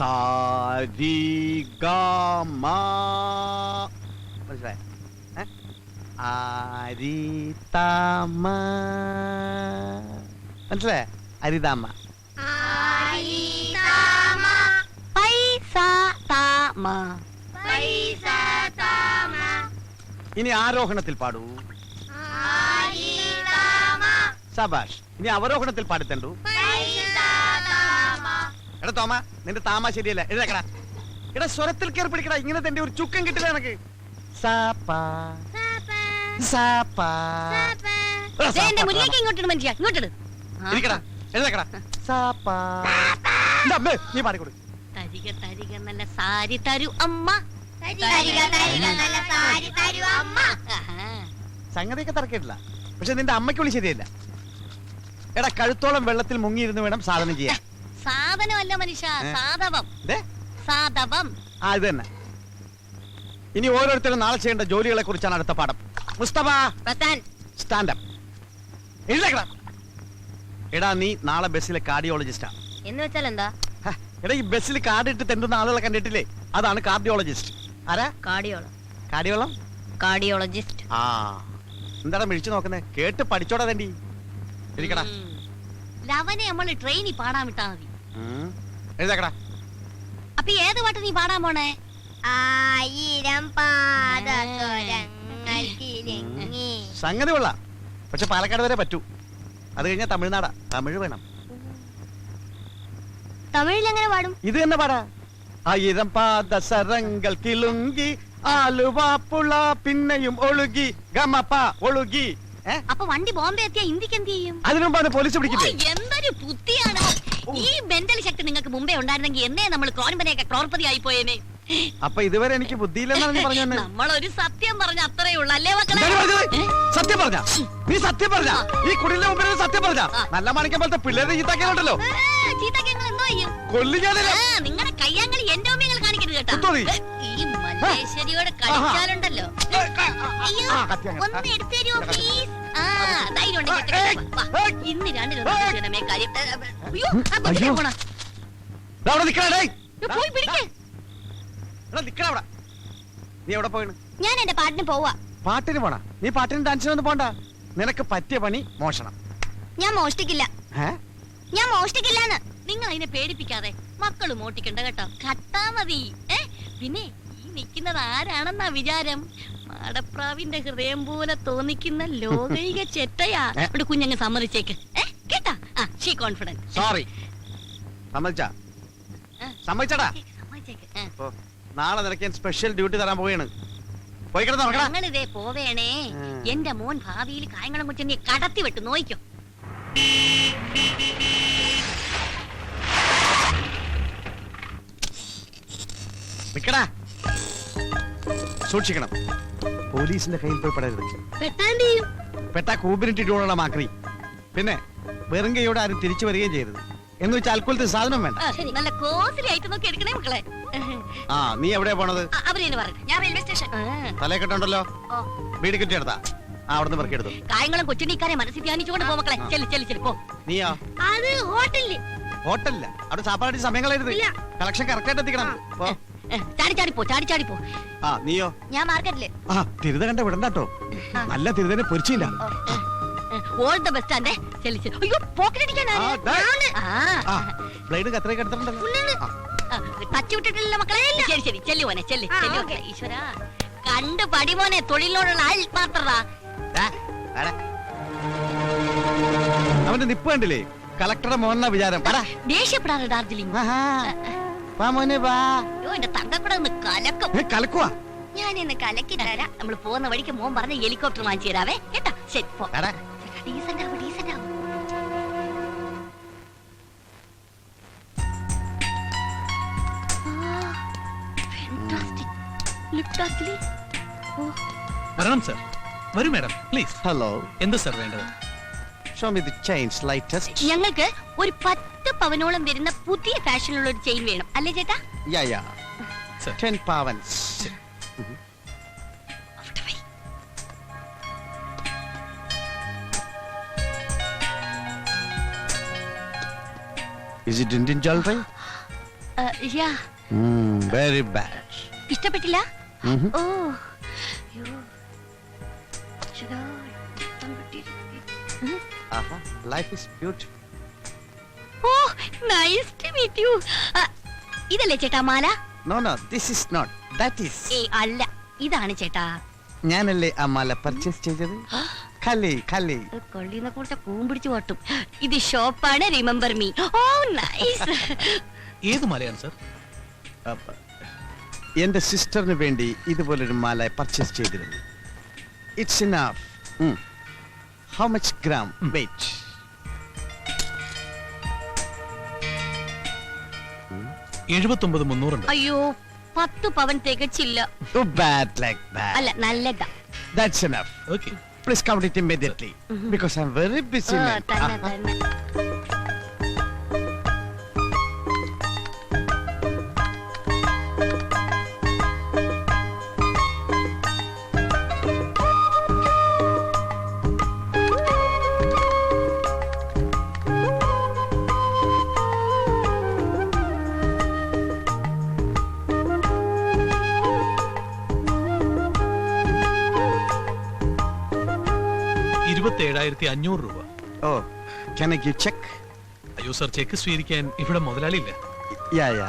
സാരി മനസ്സിലായ? അരിതാമ മനസ്സിലായ? അരിതാമ ഇനി ആരോഹണത്തിൽ പാടൂ. സബാഷ് ഇനി അവരോഹണത്തിൽ പാടിത്തണ്ടു. എടാ തോമ നിന്റെ താമ ശരിയല്ല എഴുതക്കടാ എടാ സ്വരത്തിൽ കയറി പിടിക്കടാ. ഇങ്ങനെ തന്റെ ഒരു ചുക്കം കിട്ടില്ല എനക്ക് സാപ്പാ. സാപ്പാ. എടാ, ദേ, എന്റെ സാപ്പാ, മുന്നിലേക്ക് ഇങ്ങോട്ടിട് മനുഷ്യ ഇങ്ങോട്ടിട്. ഇരിക്കടാ എഴുതക്കടാ സാപ്പാ. ഇന്റെ അമ്മേ, നീ പാടിക്കൊടു തരിക തരിക നല്ല സാരി തരൂ അമ്മ. ആഹാ. സംഗതിയൊക്കെ തറക്കിട്ടില്ല പക്ഷെ നിന്റെ അമ്മയ്ക്ക് വിളി ശരിയല്ല. എടാ കഴുത്തോളം വെള്ളത്തിൽ മുങ്ങിയിരുന്ന് വേണം സാധനം ചെയ്യാൻ. സാധനമല്ല മനുഷ്യ സാധവം. സാധവം. ആ ഇത് തന്നെ. ഇനി ഓരോരുത്തരും നാളെ ചെയ്യേണ്ട ജോലികളെ കുറിച്ചാണ് അടുത്ത പാഠം. മുസ്തഫ പ്രത്താൻ സ്റ്റാൻഡപ്പ് എഴുതേക്കടാ. എടാ നീ നാളെ ബസ്സിലെ കാർഡിയോളജിസ്റ്റാ എന്ന് വെച്ചാൽ എന്താ? എടാ ഈ ബസ്സിൽ കാർഡ് ഇട്ട് തെണ്ടുന്ന ആളുകളെ കണ്ടിട്ടില്ലേ? അതാണ് കാർഡിയോളജിസ്റ്റ് ആരാ? കാർഡിയോള. കാർഡിയോളം? കാർഡിയോളജിസ്റ്റ്. ആ. എന്താടാ മിഴിച്ചു നോക്കുന്നേ? കേട്ട് പഠിച്ചോടാ തണ്ടി. ഇരിക്കടാ. ലവനെ നമ്മൾ ട്രെയിനിൽ പാടാൻ വിട്ടാ മതി. എഴുതേക്കടാ. അപ്പൊ ഏത് പാട്ട് നീ പാടാൻ പോണേ? ആയിരം പാദസ്വരങ്ങൾ കിലുങ്ങി സംഗതി കൊള്ളാം. പക്ഷെ പാലക്കാട് വരെ പറ്റൂ. അത് കഴിഞ്ഞാൽ തമിഴ്നാടാ. തമിഴ് വേണം. തമിഴിൽ എങ്ങനെ പാടും? ഇത് തന്നെ പാടാ. ആയിരം പാദസരങ്ങൾ കിളുങ്കി ആലുവാപ്പുള പിന്നെയും ഒളുകി ഗമപ്പ ഒളുകി ഏ? അപ്പൊ വണ്ടി ബോംബെ എത്തിയ ഇന്ത്യയ്ക്ക് എന്ത് ചെയ്യും? അതിനു മുമ്പാണ് പോലീസ് പിടിക്കും പിടിക്കില്ലേ എന്തൊരു ബുദ്ധിയാണ്. ഈ മെന്റൽ ശക്തി നിങ്ങൾക്ക് മുമ്പേ ഉണ്ടായിരുന്നെങ്കിൽ എന്നേ നമ്മൾ ക്രോൺപനെയൊക്കെ ക്രോർപതി ആയി പോയേനെ അപ്പൊ ഇതുവരെ എനിക്ക് ബുദ്ധിയില്ലെന്നാണ് പറഞ്ഞു നമ്മളൊരു സത്യം പറഞ്ഞ അത്രേ ഉള്ളു അല്ലേ മക്കളെ? സത്യം പറഞ്ഞ. നീ സത്യം പറഞ്ഞ. ഈ കുടിലിന്റെ മുമ്പിൽ സത്യം പറഞ്ഞ. നല്ല മണിക്ക പോലത്തെ പിള്ളേരെ ചീത്താക്കാനുണ്ടല്ലോ ചീത്തക്ക് നിങ്ങൾ എന്തോ ചെയ്യും? കൊല്ലിക്കാനില്ല നിങ്ങളുടെ കയ്യാങ്കളി എന്റെ ഓമ്യങ്ങൾ കാണിക്കരുത് കേട്ടോ. ഈ മല്ലേശ്വരിയോട് കളിച്ചാലുണ്ടല്ലോ. ഒന്ന്. എടുത്തു തരുമോ പ്ലീസ് ഇന്ന് കാര്യം. അയ്യോ പോയി പിടിക്കേ. നീ എവിടെ പോയിണ്? ഞാൻ എന്റെ പാട്ടിന് പോവാ. പാട്ടിന് പോണ? നീ പാട്ടിന് ഡാൻസിനൊന്നും പോണ്ട. നിനക്ക് പറ്റിയ പണി മോഷണം. ഞാൻ മോഷ്ടിക്കില്ല. ഞാൻ മോഷ്ടിക്കില്ലാന്ന്. നിങ്ങൾ അതിനെ പേടിപ്പിക്കാതെ മക്കളും മോട്ടിക്കണ്ട കേട്ടോ. കട്ടാ മതി. പിന്നെ ഈ നിൽക്കുന്നത് ആരാണെന്നാ വിചാരം? മാടപ്രാവിന്റെ ഹൃദയം പോലെ തോന്നിക്കുന്ന ലോകൈക ചെറ്റയാ. ഏ? ഇവിടെ കുഞ്ഞങ്ങ് സമ്മതിച്ചേക്ക്. കേട്ടാ? ആ ഷീ കോൺഫിഡന്റ് സോറി സമ്മതിച്ചാ? സമ്മതിച്ചടാ. നാളെ നിനക്ക് ഞാൻ സ്പെഷ്യൽ ഡ്യൂട്ടി തരാൻ പോവുകയാണ് ഞങ്ങളിതേ പോവേണേ. എന്റെ മോൻ ഭാവിയിൽ കായങ്ങളും കുറിച്ച് നീ കടത്തി വിട്ട്. നോയിക്കോ. നിക്കടാ. സൂക്ഷിക്കണം. പോലീസിന്റെ കയ്യിൽ പോയി പെടരുത്. പെട്ടാ കൂബിനിട്ടിട്ടുള്ള മാക്രി. പിന്നെ വെറും കൈയോടെ ആരും തിരിച്ചു വരികയും ചെയ്യരുത്. എന്ന് വെച്ചാൽ അൽക്കുലത്തെ സാധനം വേണ്ട. ആ, നല്ല കോസിലി ആയിട്ട് നോക്കി എടുക്കണേ മക്കളെ. ആ നീ എവിടെ പോണത്? ഞാൻ റെയിൽവേ സ്റ്റേഷൻ തലേ കെട്ടുണ്ടല്ലോ ഓ. വീട് കിട്ടി അവിടുന്ന് കൊച്ചുണ്ണിക്കാരെ മനസ്സിൽ ധ്യാനിച്ചുകൊണ്ട് പോ മക്കളെ. ചെല്ലി ചെല്ലി ചെല്ലി. പോ. നീയാ? അത് ഹോട്ടലിൽ. ഹോട്ടലില്ല അവിടെ സാപ്പാടി സമയങ്ങളായിരുന്നു കളക്ഷൻ കറക്റ്റ് ആയിട്ട് എത്തിക്കണം പോ. ചാടി ചാടി പോ ചാടി ചാടി പോ. ആ നീയോ? ഞാൻ മാർക്കറ്റിൽ. ആ തിരുത കണ്ട വിടണ്ടാട്ടോ. നല്ല തിരുതനെ പൊരിച്ചില്ല. ഓൾ ദ ബെസ്റ്റ് ആൻഡേ ചെല്ലി ചെല്ലി അയ്യോ പോക്കറ്റ് അടിക്കാൻ ബ്ലേഡ് കത്രയൊക്കെ എടുത്തിട്ടുണ്ടല്ലോ. ടച്ച് വിട്ടിട്ടില്ല മക്കളെ. ശരി ശരി ചെല്ലു മോനെ ചെല്ലി ചെല്ലു. ഓക്കേ. ഈശ്വര. കണ്ട് പടി മോനെ തൊഴിലിനോടുള്ള ആത്മാർത്ഥത. അവന്റെ നിപ്പ് കണ്ടില്ലേ? കളക്ടറുടെ മോഹന വിചാരം. ദേഷ്യപ്പെടാറ് ഡാർജിലിംഗ്. വാ മോനെ വാ. തങ്കക്കൂടെ ഒന്ന് കലക്കും. കലക്കുവാ? ഞാൻ ഇന്ന് കലക്കി തരാം നമ്മൾ പോകുന്ന വഴിക്ക് മോൻ പറഞ്ഞ ഹെലികോപ്റ്റർ വാങ്ങിച്ചു തരാവേ. കേട്ടാ? ശരി പോ. വാടാ. ഡീസന്റ് ആവും ഡീസന്റ് ആവും. വരണം സർ വരൂ മാഡം പ്ലീസ് ഹലോ എന്ത് സർ വേണ്ടത്? Show me the chains lightest ഞങ്ങൾക്ക് ഒരു പത്ത് പവനോളം വരുന്ന പുതിയ ഫാഷനിലുള്ള ഒരു ചെയിൻ വേണം. അല്ലേ ചേട്ടാ? Yeah yeah. Sir. 10 pavans അവിടെ why. is it indian jewelry? Yeah very bad ഇഷ്ടപ്പെട്ടില്ല? ഓ. അയ്യോ. ശ്ശടാ, ഇഷ്ടം പെട്ടിരിക്കുന്നു. Life is beautiful nice to meet you ഇതല്ലേ ചേട്ടാ മാല? No no this is not that is a അല്ല ഇതാണ് ചേട്ടാ. ഞാനല്ലേ ആ മാല പർച്ചേസ് ചെയ്തത്? കലി കലി കൊള്ളിനെ കുറിച്ച് കൂമ്പിടിച്ച് ഓട്ടും ഇത് ഷോപ്പാണ് റിമെമ്പർ മീ ഓ നൈസ് ഏത് മാലയാണ് സർ എന്റെ സിസ്റ്ററിന് വേണ്ടി ഇതുപോലൊരു മാല പർച്ചേസ് ചെയ്തിരുന്നു. It's enough how much gram weight എഴുപത്തൊമ്പത് മുന്നൂറുണ്ട്. അയ്യോ പത്ത് പവൻ തികച്ചില്ല. അല്ല നല്ലതാ. That's enough okay please count it immediately because I am very busy ഓ, തന്നെ തന്നെ. ഇരുപത്തി ഏഴായിരത്തി അഞ്ഞൂറ് രൂപ. ഓ ക്യാൻ ഐ ഗിവ് ചെക്ക് അയ്യോ സർ ചെക്ക് സ്വീകരിക്കാൻ ഇവിടെ മുതലാളിയില്ല. യാ യാ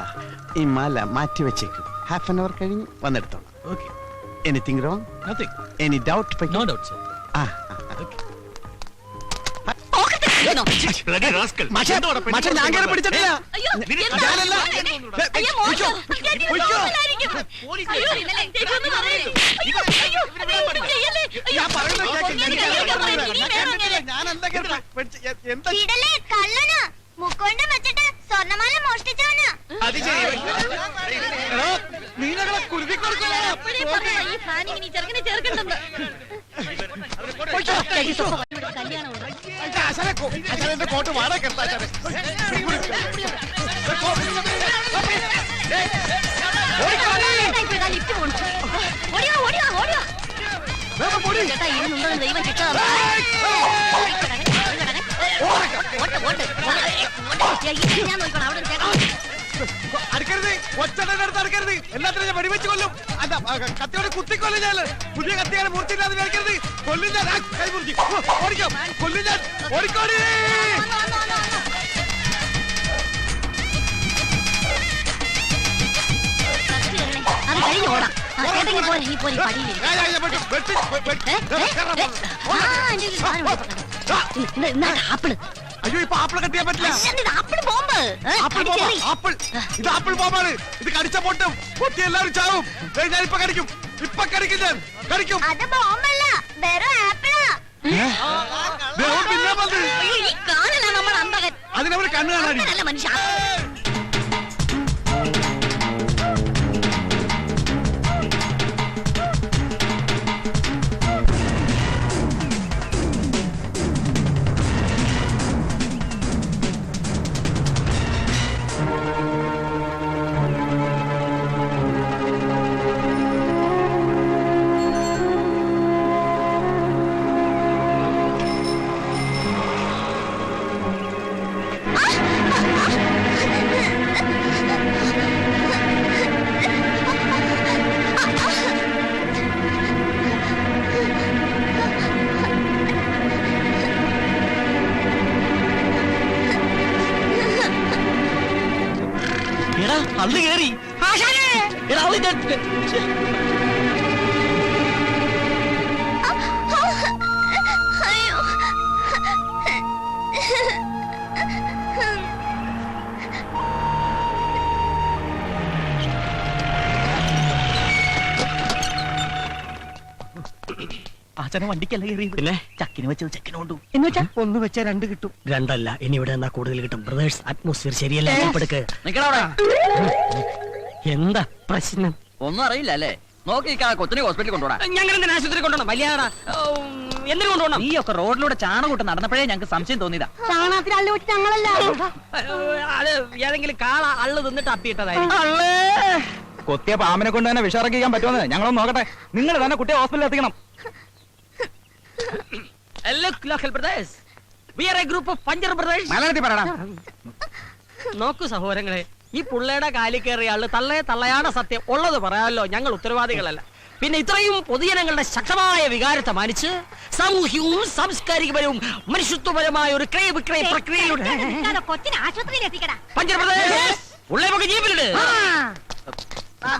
ഈ മാല മാറ്റി വെച്ചേക്കും. ഹാഫ് ആൻ അവർ കഴിഞ്ഞ് വന്നെടുത്തോളാം. Okay anything wrong nothing any doubt no doubt sir ആ പിടിച്ചിട്ടില്ല മുക്കൊണ്ട് വെച്ചിട്ട് സ്വർണമാല മോഷ്ടിച്ചവനാ. അത് ഞങ്ങളെ കുരുതി കൊടുക്കണോ? അപ്പോഴേ പറഞ്ഞതാ, പൊടി. ചേട്ടാ, ഇതിനുണ്ടെന്ന് ദൈവം ശിക്ഷ ഞാൻ നോക്കിക്കോളാം. അവിടെ. അടുക്കരുത് ഒച്ചയുടെ അടുത്ത് അടുക്കരുത് എല്ലാത്തിനും ഞാൻ വെടിവെച്ച് കൊല്ലും അല്ല കത്തിയോടെ കുത്തിക്കൊല്ലും ഞാൻ പുതിയ കത്തിയാണ് മൂർത്തിയില്ലാതെ മേടിക്കരുത് കൊല്ലും ഞാൻ കൈ മുറിച്ച് ഓടിക്കോ കൊല്ലും ഞാൻ ഓടിക്കോടി. അത് കഴിഞ്ഞ് ഓടാം ആ, ചേട്ടാ, ഇങ്ങ് പോരെ, നീ പോരെ, ഈ പടിയിലിരിക്ക്. ഞാൻ- ഞാൻ- ഞാൻ വെട്ടി- വെട്ടി- വെ- വെട്ടി- ഏ, ഏ, കേറാൻ ഏ, പോകുന്നു. ആ, എൻ്റെ ഒരു സാധനം ഇവിടെ ഇപ്പൊ കണ്ടു. ഇന്ന് ഇന്ന് ഇന്നാ ആപ്പിള് അയ്യോ ഇപ്പൊ ആപ്പിൾ കട്ടിയാൻ പറ്റില്ല അല്ലെന്ന് ഇത് ആപ്പിൾ ബോംബ് ഏ, ആപ്പിൾ ബോംബ് കടിച്ചേറി. ആപ്പിൾ ഇത് ആപ്പിൾ ബോംബാണ് ഇത് കടിച്ച പൊട്ടും പൊട്ടി എല്ലാവരും ചാവും ദേ, ഞാൻ ഇപ്പൊ കടിക്കും ഇപ്പൊ കടിക്കും ഞാൻ കടിക്കും അത് ബോംബല്ല വെറും ആപ്പിളാ ദേ, അവൻ പിന്നെ വന്ന് അയ്യോ, ഈ കാണലാണ് നമ്മുടെ അന്തകൻ അതിനവര് കണ്ണു കാണാടി അന്തകനല്ല മനുഷ്യ ആചാരം വണ്ടിക്കല്ല കയറി പിന്നെ? ചക്കിന് വെച്ചത് ചെക്കിന് കൊണ്ടു. എന്ന് വെച്ചാ ഒന്ന് വെച്ചാ രണ്ട് കിട്ടും. രണ്ടല്ല ഇനി ഇവിടെ എന്നാ കൂടുതൽ കിട്ടും. ബ്രദേഴ്സ് അറ്റ്മോസ്ഫിയർ ശരിയല്ല? എന്താ പ്രശ്നം? ഒന്നും അറിയില്ല അല്ലേ? നോക്കി കൊച്ചിനെ ഹോസ്പിറ്റലിൽ കൊണ്ടുപോടാ. ഞങ്ങൾ എന്തിനാ ആശുപത്രി കൊണ്ടുപോകണം? വലിയാടാ എന്തിനു കൊണ്ടുപോകണം? നീ ഒക്കെ റോഡിലൂടെ ചാണകൂട്ട് നടന്നപ്പോഴേ ഞങ്ങൾക്ക് സംശയം തോന്നിയതാ. ചാണകത്തിൽ അള്ളു വെച്ച് ഞങ്ങളല്ല അത് ഏതെങ്കിലും കാള അള്ളു തിന്നിട്ട് അപ്പിയിട്ടതായി കൊത്തിയ പാമ്പിനെ കൊണ്ട് തന്നെ വിഷറക്കിക്കാൻ പറ്റുമെന്ന് ഞങ്ങളൊന്ന് നോക്കട്ടെ. നിങ്ങൾ തന്നെ കുട്ടിയെ ഹോസ്പിറ്റലിൽ എത്തിക്കണം. Brothers we are a group of puncher brothers മലയാളത്തിൽ പറയണം നോക്കൂ സഹോദരങ്ങളെ ഈ പുള്ളയുടെ കാലിൽ കയറിയ ആൾ തള്ളേ തള്ളയാണ് സത്യം. ഉള്ളത് പറയാമല്ലോ ഞങ്ങൾ ഉത്തരവാദികളല്ല. പിന്നെ ഇത്രയും പൊതുജനങ്ങളുടെ ശക്തമായ വികാരത്തെ മാനിച്ച് സാമൂഹ്യവും സാംസ്കാരികപരവും മനുഷ്യത്വപരമായ ഒരു ക്രയ വിക്രയ പ്രക്രിയയുടെ കൊച്ചിനെ ആശുപത്രിയിൽ എത്തിക്കടാ. പഞ്ചപ്രദേശ് ഉള്ളേ നമുക്ക് ജീപ്പിലിട്. ആ.